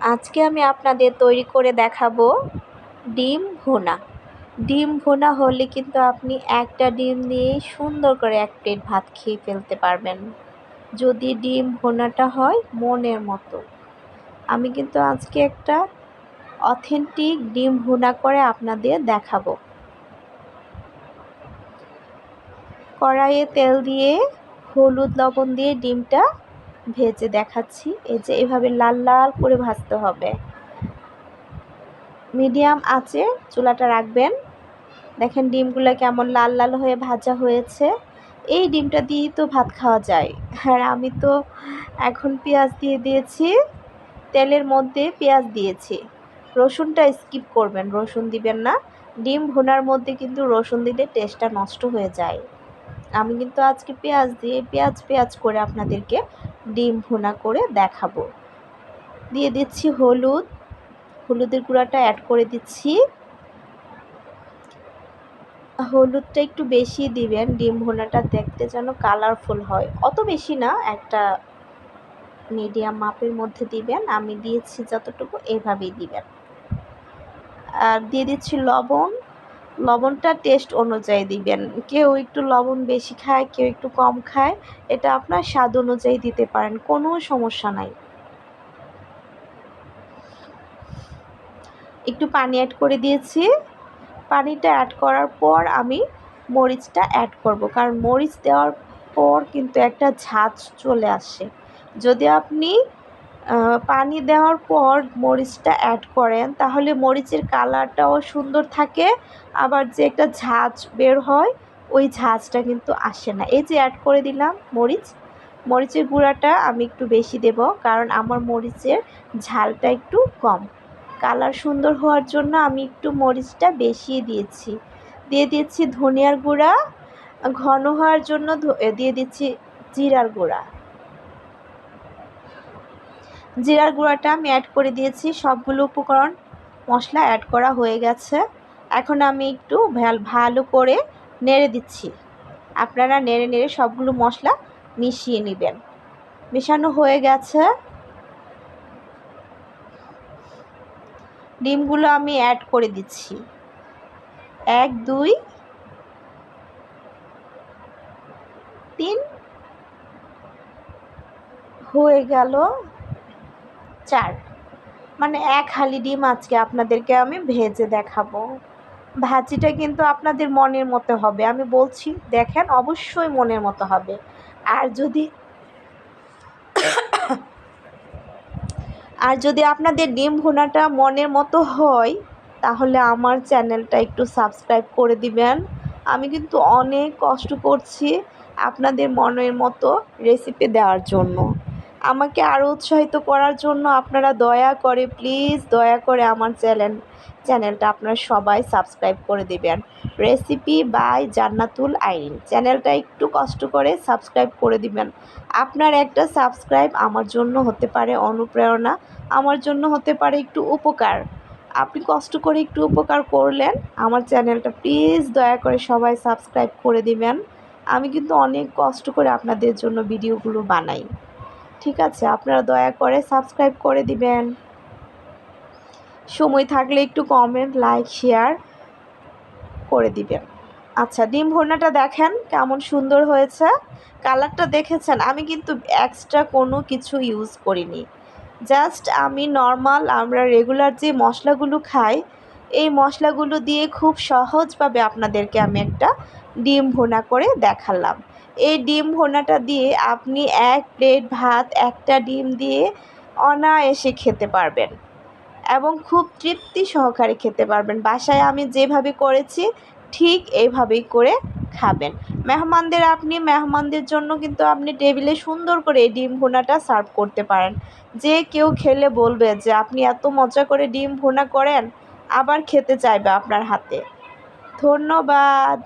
আজকে আমি আপনাদের তৈরি করে দেখাবো ডিম ভুনা। ডিম ভুনা হলে কিন্তু আপনি একটা ডিম দিয়ে সুন্দর করে এক প্লেট ভাত খেয়ে ফেলতে পারবেন। যদি ডিম ভুনাটা হয় মনের মতো। আমি কিন্তু আজকে একটা অথেন্টিক ডিম ভুনা করে আপনাদের দেখাবো। কড়াইয়ে তেল দিয়ে হলুদ লবণ দিয়ে ডিমটা ভেজে দেখাচ্ছি। এই যে এভাবে লাল লাল করে ভাজতে হবে। মিডিয়াম আঁচে চুলাটা রাখবেন। দেখেন ডিমগুলো কেমন লাল লাল হয়ে ভাজা হয়েছে। এই ডিমটা দিয়েই তো ভাত খাওয়া যায়। আর আমি তো এখন পেঁয়াজ দিয়ে দিয়েছি। তেলের মধ্যে পেঁয়াজ দিয়েছি। রসুনটা স্কিপ করবেন, রসুন দিবেন না। ডিম ভুনার মধ্যে কিন্তু রসুন দিলে টেস্টটা নষ্ট হয়ে যায়। আমি কিন্তু আজকে পেঁয়াজ দিয়ে পেঁয়াজ পেঁয়াজ করে আপনাদেরকে ডিম ভুনা করে দেখাবো। দিয়ে দিচ্ছি হলুদ। হলুদের গুঁড়াটা অ্যাড করে দিচ্ছি। হলুদটা একটু বেশি দিবেন, ডিম ভুনাটা দেখতে যেন কালারফুল হয়। অত বেশি না, একটা মিডিয়াম মাপের মধ্যে দিবেন। আমি দিয়েছি যতটুকু, এভাবেই দিবেন। আর দিয়ে দিচ্ছি লবণ। লবণটা টেস্ট অনুযায়ী দিবেন। কেউ একটু লবণ বেশি খায়, কেউ একটু কম খায়, এটা আপনার স্বাদ অনুযায়ী দিতে পারেন, কোনো সমস্যা নাই। একটু পানি অ্যাড করে দিয়েছি। পানিটা অ্যাড করার পর আমি মরিচটা অ্যাড করব, কারণ মরিচ দেওয়ার পর কিন্তু একটা ঝাঁজ চলে আসে। যদি আপনি পানি দেওয়ার পর মরিচটা অ্যাড করেন। তাহলে মরিচের কালারটাও সুন্দর থাকে। আবার যে একটা ঝাঁজ বের হয়, ওই ঝাঁজটা কিন্তু আসে না। এই যে অ্যাড করে দিলাম মরিচ, মরিচের গুঁড়াটা আমি একটু বেশি দেব কারণ আমার মরিচের ঝালটা একটু কম। কালার সুন্দর হওয়ার জন্য আমি একটু মরিচটা বেশি দিয়েছি। দিয়ে দিচ্ছি ধনিয়ার গুঁড়া, ঘন হওয়ার জন্য দিয়ে দিচ্ছি জিরার গুঁড়া। জিরার গুঁড়াটা আমি অ্যাড করে দিয়েছি। সবগুলো উপকরণ মশলা অ্যাড করা হয়ে গেছে। এখন আমি একটু ভালো করে নেড়ে দিচ্ছি। আপনারা নেড়ে নেড়ে সবগুলো মশলা মিশিয়ে নেবেন। মেশানো হয়ে গেছে। ডিমগুলো আমি অ্যাড করে দিচ্ছি। এক, দুই, তিন, হয়ে গেল। চার। মানে এক হালি ডিম আজকে আপনাদেরকে আমি ভেজে দেখাবো। ভাজিটা কিন্তু আপনাদের মনের মতো হবে। আমি বলছি, দেখেন, অবশ্যই মনের মতো হবে। আর যদি আর যদি আপনাদের ডিম ভুনাটা মনের মতো হয়, তাহলে আমার চ্যানেলটা একটু সাবস্ক্রাইব করে দিবেন। আমি কিন্তু অনেক কষ্ট করছি আপনাদের মনের মতো রেসিপি দেওয়ার জন্য। আমাকে আরও উৎসাহিত করার জন্য আপনারা দয়া করে প্লিজ দয়া করে আমার চ্যানেল, চ্যানেলটা আপনারা সবাই সাবস্ক্রাইব করে দেবেন। রেসিপি বাই জান্নাতুল আইন চ্যানেলটা একটু কষ্ট করে সাবস্ক্রাইব করে দিবেন। আপনার একটা সাবস্ক্রাইব আমার জন্য হতে পারে অনুপ্রেরণা, আমার জন্য হতে পারে একটু উপকার। আপনি কষ্ট করে একটু উপকার করলেন, আমার চ্যানেলটা প্লিজ দয়া করে সবাই সাবস্ক্রাইব করে দিবেন। আমি কিন্তু অনেক কষ্ট করে আপনাদের জন্য ভিডিওগুলো বানাই। ঠিক আছে, আপনারা দয়া করে সাবস্ক্রাইব করে দিবেন। সময় থাকলে একটু কমেন্ট লাইক শেয়ার করে দিবেন। আচ্ছা ডিম ভর্নাটা দেখেন কেমন সুন্দর হয়েছে। কালারটা দেখেছেন? আমি কিন্তু এক্সট্রা কোনো কিছু ইউজ করিনি। জাস্ট আমি নর্মাল আমরা রেগুলার যে মশলাগুলো খাই এই মশলাগুলো দিয়ে খুব সহজভাবে আপনাদেরকে আমি একটা ডিম ভোনা করে দেখালাম। এই ডিম ভোনাটা দিয়ে আপনি এক প্লেট ভাত, একটা ডিম দিয়ে অনায়াসে খেতে পারবেন এবং খুব তৃপ্তি সহকারে খেতে পারবেন। বাসায় আমি যেভাবে করেছি, ঠিক এইভাবেই করে খাবেন। মেহমানদের আপনি, মেহমানদের জন্য কিন্তু আপনি টেবিলে সুন্দর করে ডিম ভুনাটা সার্ভ করতে পারেন। যে কেউ খেলে বলবে যে, আপনি এত মজা করে ডিম ভুনা করেন? আবার খেতে চাইবে আপনার হাতে। ধন্যবাদ।